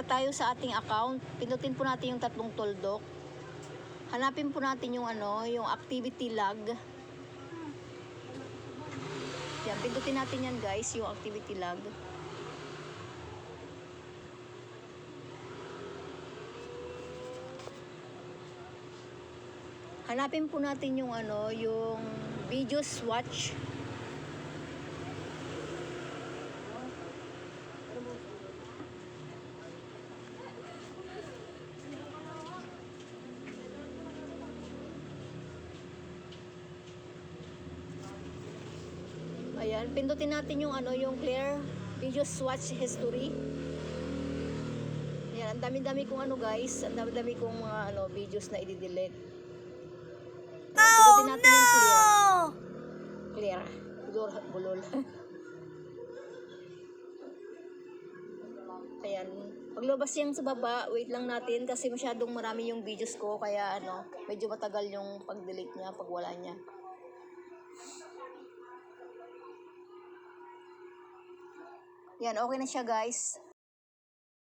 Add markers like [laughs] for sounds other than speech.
Punta tayo sa ating account. Pindutin po natin yung tatlong tuldok. Hanapin po natin yung ano, yung activity log. Yan, pindutin natin yan guys, yung activity log. Hanapin po natin yung ano, yung video swatch. Ayan, pindutin natin yung ano, yung clear video swatch history. Ayan, ang dami-dami kong ano guys, ang dami-dami kong mga ano, videos na i-delete. Oh, natin yung clear. Clear. Bulol. Bulol. [laughs] Ayan. Paglabas yan sa baba, wait lang natin kasi masyadong marami yung videos ko kaya ano, medyo matagal yung pag-delete niya pag wala niya. Yan, okay na siya guys.